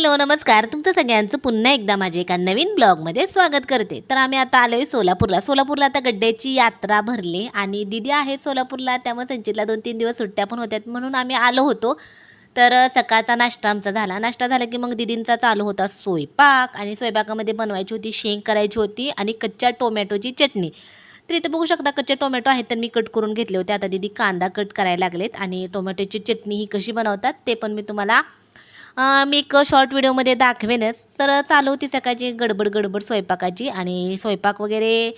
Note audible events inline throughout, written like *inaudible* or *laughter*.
Hello नमस्कार. तुमचं सगळ्यांचं पुन्हा एकदा माझ्या एका नवीन ब्लॉगमध्ये स्वागत करते. तर आम्ही आता आलो आहे सोलापूरला. सोलापूरला आता गड्ड्याची यात्रा भरली आणि दिदी आहे सोलापूरला त्यामुळे संचितला दोन तीन दिवस सुट्ट्या पण होत्यात म्हणून आम्ही आलो होतो. तर सकाळचा नाश्ता आमचा झाला. नाश्ता झाला की मग दिदींचा चालू होता स्वयंपाक आणि स्वयंपाकामध्ये बनवायची होती शेंग करायची होती आणि कच्च्या टोमॅटोची चटणी. तर इथं बघू शकता कच्चे टोमॅटो आहेत तर मी कट करून घेतले होते. आता दिदी कांदा कट करायला लागलेत आणि टोमॅटोची चटणी ही कशी बनवतात ते पण मी तुम्हाला मी एक शॉर्ट व्हिडिओमध्ये दाखवेनच. तर चालू होती सकाळची गडबड गडबड स्वयंपाकाची आणि स्वयंपाक वगैरे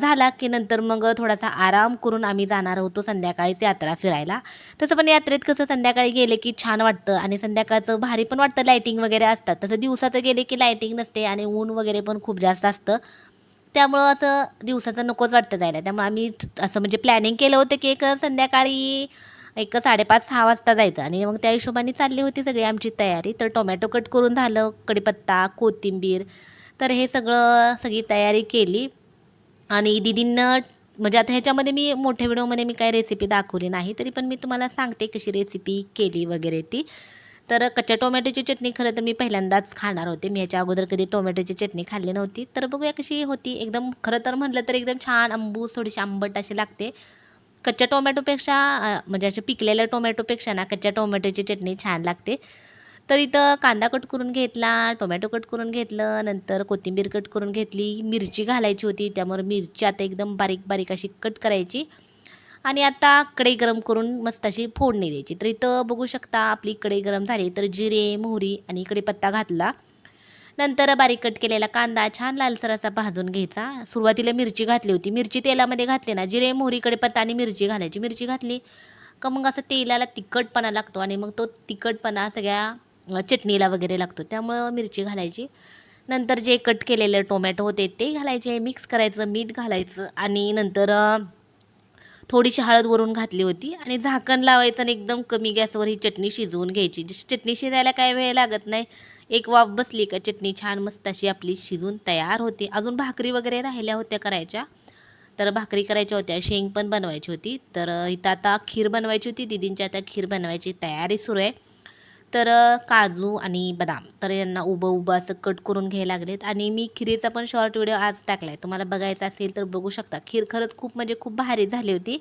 झाला की नंतर मग थोडासा आराम करून आम्ही जाणार होतो संध्याकाळीच यात्रा फिरायला. तसं पण यात्रेत कसं संध्याकाळी गेले की छान वाटतं आणि संध्याकाळचं भारी पण वाटतं लायटिंग वगैरे असतात. तसं दिवसाचं गेले की लायटिंग नसते आणि ऊन वगैरे पण खूप जास्त असतं. त्यामुळं असं दिवसाचं नकोच वाटतं जायला. त्यामुळे आम्ही असं म्हणजे प्लॅनिंग केलं होतं की एक संध्याकाळी एक साडेपाच सहा वाजता जायचं. आणि मग त्या हिशोबाने चालली होती सगळी आमची तयारी. तर टोमॅटो कट करून झालं कढीपत्ता कोथिंबीर. तर हे सगळं सगळी तयारी केली. आणि दिदींनं म्हणजे आता ह्याच्यामध्ये मी मोठ्या व्हिडिओमध्ये मी काही रेसिपी दाखवली नाही तरी पण मी तुम्हाला सांगते कशी रेसिपी केली वगैरे ती. तर कच्च्या टोमॅटोची चटणी खरं तर मी पहिल्यांदाच खाणार होते. मी ह्याच्या अगोदर कधी टोमॅटोची चटणी खाल्ली नव्हती. तर बघूया कशी होती. एकदम खरं तर म्हटलं तर एकदम छान आंबू थोडीशी आंबट अशी लागते. कच्च्या टोमॅटोपेक्षा म्हणजे अशा पिकलेल्या टोमॅटोपेक्षा ना कच्च्या टोमॅटोची चटणी छान लागते. तर इथं कांदा कट करून घेतला टोमॅटो कट करून घेतलं नंतर कोथिंबीर कट करून घेतली मिरची घालायची होती त्यामुळे मिरची आता एकदम बारीक बारीक अशी कट करायची. आणि आता कढई गरम करून मस्त अशी फोडणी द्यायची. तर इथं बघू शकता आपली कढई गरम झाली तर जिरे मोहरी आणि कढीपत्ता घातला. नंतर बारीक कट केलेला कांदा छान लालसर असा भाजून घ्यायचा. सुरुवातीला मिरची घातली होती. मिरची तेलामध्ये घातली ना जिरे मोहरीकडे पत्ता आणि मिरची घालायची. मिरची घातली का मग असं तेलाला तिखटपणा लागतो आणि मग तो तिखटपणा सगळ्या चटणीला वगैरे लागतो. त्यामुळं मिरची घालायची. नंतर जे कट केलेले टोमॅटो होते ते घालायचे. मिक्स करायचं मीठ घालायचं आणि नंतर थोडीशी हळद वरून घातली होती आणि झाकण लावायचं आणि एकदम कमी गॅसवर ही चटणी शिजवून घ्यायची. जशी चटणी शिजायला काय वेळ लागत नाही एक वाफ बसली का चटणी छान मस्त अशी आपली शिजून तयार होती. अजून भाकरी वगैरे राहिल्या होत्या करायच्या. तर भाकरी करायच्या होत्या शेंग पण बनवायची होती. तर इथं आता खीर बनवायची होती दिदींची आता खीर बनवायची तयारी सुरू आहे. तर काजू आणि बदाम. तर यांना उभं उभं असं कट करून घ्यायला लागलेत. आणि मी खिरीचा पण शॉर्ट व्हिडिओ आज टाकला आहे तुम्हाला बघायचा असेल तर बघू शकता. खीर खरंच खूप म्हणजे खूप भारी झाली होती.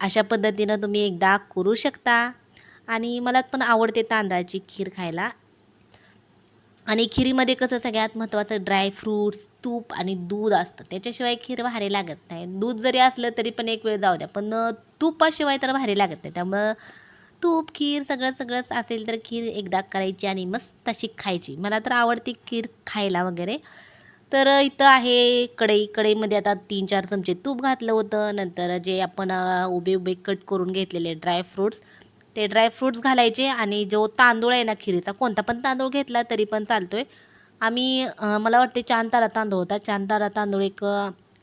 अशा पद्धतीनं तुम्ही एकदा करू शकता. आणि मला पण आवडते तांदळाची खीर खायला. आणि खिरीमध्ये कसं सगळ्यात महत्त्वाचं ड्रायफ्रूट्स तूप आणि दूध असतं. त्याच्याशिवाय खीर भारी लागत नाही. दूध जरी असलं तरी पण एक वेळ जाऊ द्या. पण तुपाशिवाय तर भारी लागत नाही. त्यामुळं तूप खीर सगळं सगळंच असेल तर खीर एकदा करायची आणि मस्त अशी खायची. मला तर आवडते खीर खायला वगैरे. तर इथं आहे कढई. कढईमध्ये आता तीन चार चमचे तूप घातलं होतं. नंतर जे आपण उभे उभे कट करून घेतलेले ड्रायफ्रूट्स ते ड्रायफ्रूट्स घालायचे आणि जो तांदूळ आहे ना खिरीचा कोणता पण तांदूळ घेतला तरी पण चालतो आहे आम्ही मला वाटते चांतारा तांदूळ होता. चांतारा तांदूळ एक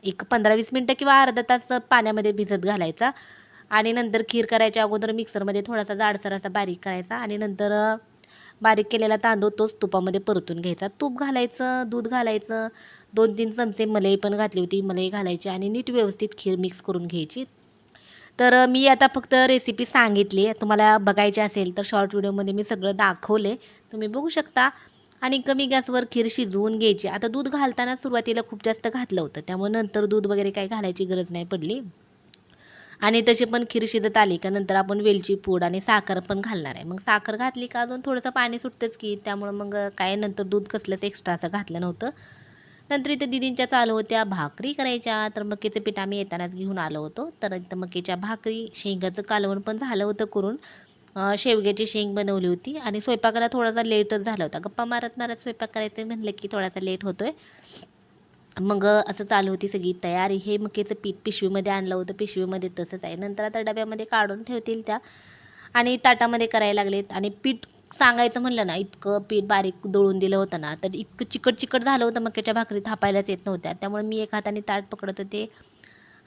एक पंधरा वीस मिनटं किंवा अर्धा तास पाण्यामध्ये भिजत घालायचा. आणि नंतर खीर करायच्या अगोदर मिक्सरमध्ये थोडासा जाडसर असा बारीक करायचा आणि नंतर बारीक केलेला तांदूळ तोच तुपामध्ये परतून घ्यायचा. तूप घालायचं दूध घालायचं दोन तीन चमचे मलई पण घातली होती मलई घालायची आणि नीट व्यवस्थित खीर मिक्स करून घ्यायची. तर मी आता फक्त रेसिपी सांगितली. आहे तुम्हाला बघायची असेल तर शॉर्ट व्हिडिओमध्ये मी सगळं दाखवले. तुम्ही बघू शकता. आणि कमी गॅसवर खीर शिजवून घ्यायची. आता दूध घालताना सुरुवातीला खूप जास्त घातलं होतं. त्यामुळे नंतर दूध वगैरे काही घालायची गरज नाही पडली. आणि तशी पण खीर शिजत आली का नंतर आपण वेलची पूड आणि साखर पण घालणार आहे. मग साखर घातली का अजून थोडंसं पाणी सुटतंच की त्यामुळं मग काय नंतर दूध कसलंच एक्स्ट्रा असं घातलं नव्हतं. नंतर इथं दिदींच्या चालू होत्या भाकरी करायच्या तर मक्कीचं पीठ आम्ही येतानाच घेऊन आलो होतो. तर इथं मक्याच्या भाकरी शेंगाचं कालवण पण झालं होतं करून. शेवग्याची शेंग बनवली होती आणि स्वयंपाकाला थोडासा लेटच झाला होता. गप्पा मारत मारत स्वयंपाक करायचं म्हणलं की थोडासा लेट होतोय. मग असं चालू होती सगळी तयारी. हे मकेचं पीठ पिशवीमध्ये आणलं होतं. पिशवीमध्ये तसंच आहे. नंतर आता डब्यामध्ये काढून ठेवतील त्या. आणि ताटामध्ये करायला लागलेत. आणि पीठ सांगायचं म्हणलं ना इतकं पीठ बारीक दळून दिलं होतं ना तर इतकं चिकट चिकट झालं होतं. मक्याच्या भाकरी थापायलाच येत नव्हत्या. त्यामुळे मी एक हाताने ताट पकडत होते.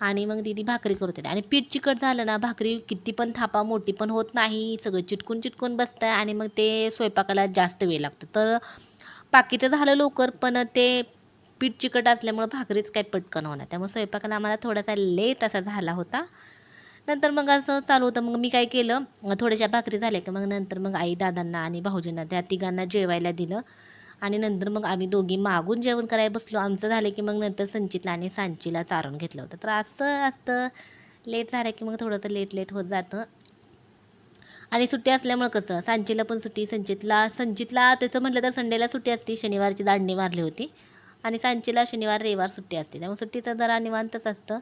आणि मग दीदी भाकरी करत होते आणि पीठ चिकट झालं ना भाकरी किती पण थापा मोठी पण होत नाही. सगळं चिटकून चिटकून बसतं आणि मग ते स्वयंपाकाला जास्त वेळ लागतो. तर बाकीचं झालं लवकर पण ते पीठ चिकट असल्यामुळं भाकरीच काय पटकन होणार. त्यामुळे स्वयंपाकाला आम्हाला थोडासा लेट असा झाला होता. नंतर मग असं चालू होतं. मग मी काय केलं थोड्याशा भाकरी झाल्या की मग नंतर मग आई दादांना आणि भाऊजींना त्या तिघांना जेवायला दिलं. आणि नंतर मग आम्ही दोघी मागून जेवण करायला बसलो. आमचं झालं की मग नंतर संचितला आणि सांचीला चारून घेतलं होतं. तर असं असतं लेट झालं की मग थोडंसं लेट लेट होत जातं. आणि सुट्टी असल्यामुळं कसं सांचीला पण सुट्टी संचितला संचितला तसं म्हटलं तर संडेला सुट्टी असते. शनिवारची दांडणी मारली होती. आणि सांचीला शनिवार रविवार सुट्टी असते. त्यामुळे सुट्टीचा जरा निवांतच असतं.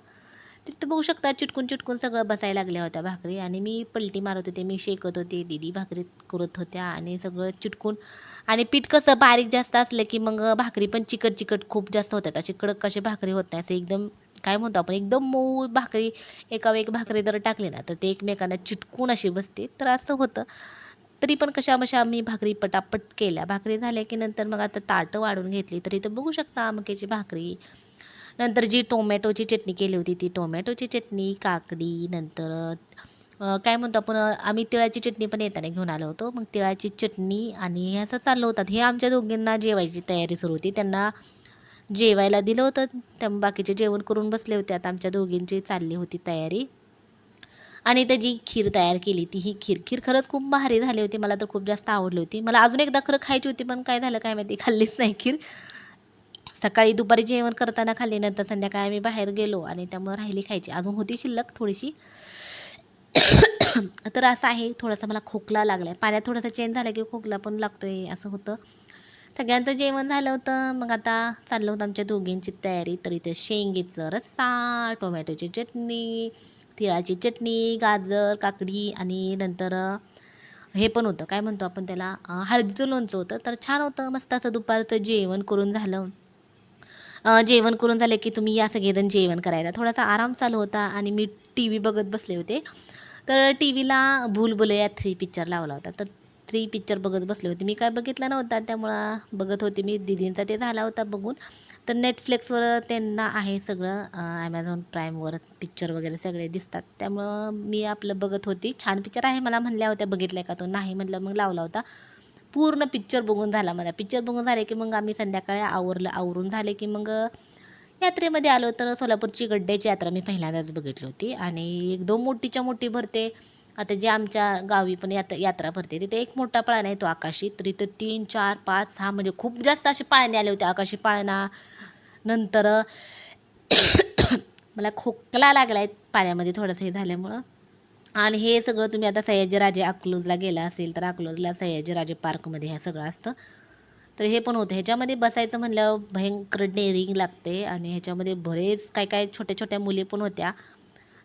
तिथं बघू शकता चिटकून चिटकून सगळं बसायला लागल्या होत्या भाकरी. आणि मी पलटी मारत होते मी शेकत होते दिदी भाकरी करत होत्या आणि सगळं चिटकून. आणि पीठ कसं बारीक जास्त असलं की मग भाकरी पण चिकट चिकट खूप जास्त होतात. अशी कडक कशी भाकरी होत नाही. असं एकदम काय म्हणतो आपण एकदम मऊ भाकरी एकावर एक भाकरी जर टाकली ना तर ते एकमेकांना चिटकून अशी बसते. तर असं होतं. तरी पण कशा बशा आम्ही भाकरी पटापट केल्या. भाकरी झाल्या की नंतर मग आता ताटं वाढून घेतली. तरी तर बघू शकता आमक्याची भाकरी. नंतर जी टोमॅटोची चटणी केली होती ती टोमॅटोची चटणी काकडी नंतर काय म्हणतो आपण आम्ही तिळाची चटणी पण येताना घेऊन आलो होतो. मग तिळाची चटणी आणि हे असं चाललं होतात हे आमच्या दोघींना जेवायची तयारी सुरू होती. त्यांना जेवायला दिलं होतं. त्या बाकीचे जेवण करून बसले होते. आता आमच्या दोघींची चालली होती तयारी. आणि त्याची खीर तयार केली ती ही खीर. खीर खरंच खूप भारी झाली होती मला तर खूप जास्त आवडली होती. मला अजून एकदा खरं खायची होती पण काय झालं काय माहिती खाल्लीच नाही खीर. सकाळी दुपारी जेवण करताना खाल्ली नंतर संध्याकाळी आम्ही बाहेर गेलो आणि त्यामुळे राहिली खायची. अजून होती शिल्लक थोडीशी. *coughs* तर असं आहे थोडासा मला खोकला लागला आहे पाण्यात थोडासा चेंज झाला की खोकला पण लागतो आहे असं होतं. सगळ्यांचं जेवण झालं होतं मग आता चाललं होतं आमच्या दोघींची तयारी. तर इथं शेंगेचं रस्सा टोमॅटोची चटणी तिळाची चटणी गाजर काकडी आणि नंतर हे पण होतं. काय म्हणतो आपण त्याला? हळदीचं लोणचं होतं. तर छान होतं. मस्त असं दुपारचं जेवण करून झालं. जेवण करून झालं की तुम्ही या सगळेजण जेवण करायला. थोडासा आराम चालू होता आणि मी टी व्ही बघत बसले होते. तर टी व्हीला भूलभुलैया थ्री पिक्चर लावला होता. तर थ्री पिक्चर बघत बसले होते. मी काय बघितला नव्हता. त्यामुळं बघत होते मी. दिदींचा ते झाला होता बघून. तर नेटफ्लिक्सवर त्यांना आहे सगळं ॲमेझॉन प्राईमवर पिक्चर वगैरे सगळे दिसतात. त्यामुळं मी आपलं बघत होती. छान पिक्चर आहे मला म्हणल्या होत्या बघितल्या का तो? नाही म्हटलं मग लावला होता. पूर्ण पिक्चर बघून झाला मला पिक्चर बघून झाले की मग आम्ही संध्याकाळी आवरलं आवरून झाले की मग यात्रेमध्ये आलो तर सोलापूरची गड्ड्याची यात्रा मी पहिल्यांदाच बघितली होती. आणि एकदम मोठीच्या मोठी भरते आता जे आमच्या गावी पण यात्रा यात्रा भरते तिथे एक मोठा पाळणा येतो आकाशी. तर इथं तीन चार पाच सहा म्हणजे खूप जास्त असे पाळणे आले होते. आकाशी पाळणा नंतर *coughs* मला खोकला लागला आहे पाण्यामध्ये थोडंसं हे झाल्यामुळं. आणि हे सगळं तुम्ही आता सयाजीराजे अकलूजला गेला असेल तर अकलूजला सयाजीराजे पार्कमध्ये हे सगळं असतं. तर हे पण होतं. ह्याच्यामध्ये बसायचं म्हणल्यावर भयंकर डेअरिंग लागते आणि ह्याच्यामध्ये बरेच काय काय छोट्या छोट्या मुली पण होत्या.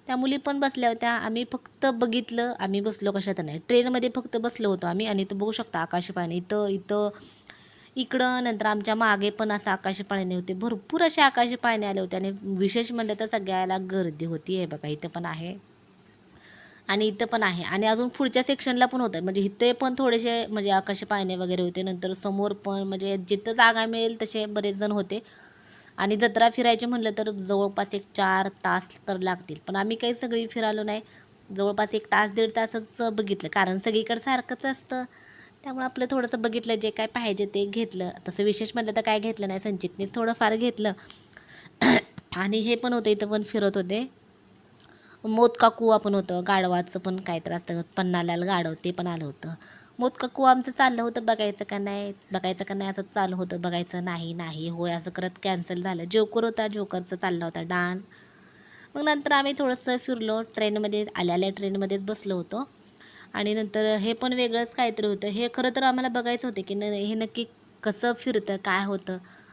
त्या मुली पण बसल्या होत्या. आम्ही फक्त बघितलं आम्ही बसलो कशात नाही. ट्रेनमध्ये फक्त बसलो होतो आम्ही आणि इथं बघू शकता आकाशी पाणी. इथं इथं इकडं नंतर आमच्या मागे पण असं आकाशी पाळणे होते. भरपूर असे आकाशी पाळणे आले होते आणि विशेष म्हणलं तर सगळ्याला गर्दी होती. हे बघा इथं पण आहे. आणि इथं पण आहे. आणि अजून पुढच्या सेक्शनला पण होतं. म्हणजे इथे पण थोडेसे म्हणजे आकाशी पाळणे वगैरे होते. नंतर समोर पण म्हणजे जिथं जागा मिळेल तसे बरेच जण होते. आणि जत्रा फिरायची म्हणलं तर जवळपास एक चार तास तर लागतील. पण आम्ही काही सगळी फिरालो नाही. जवळपास एक तास दीड तासच बघितलं. कारण सगळीकडे सारखंच असतं. त्यामुळे आपलं थोडंसं बघितलं जे काय पाहिजे ते घेतलं. तसं विशेष म्हटलं तर काय घेतलं नाही. संचितनेच थोडंफार घेतलं. *clears throat* आणि हे पण होतं इथं पण फिरत होते. मोदका कुवा पण होतं गाढवाचं पण काहीतरी असतं. पन्नालाल गाढव ते पण आलं होतं. मोदका आमचं चाललं होतं बघायचं का नाही बघायचं का नाही असं चालू होतं बघायचं नाही नाही होय असं करत कॅन्सल झालं. जोकर होता जोकरचा चालला होता डान्स मग नंतर आम्ही थोडंसं फिरलो ट्रेनमध्ये आल्या आल्या ट्रेनमध्येच बसलो होतो. आणि नंतर हे पण वेगळंच काहीतरी होतं. हे खरं तर आम्हाला बघायचं होतं की न हे नक्की कसं फिरतं काय होतं.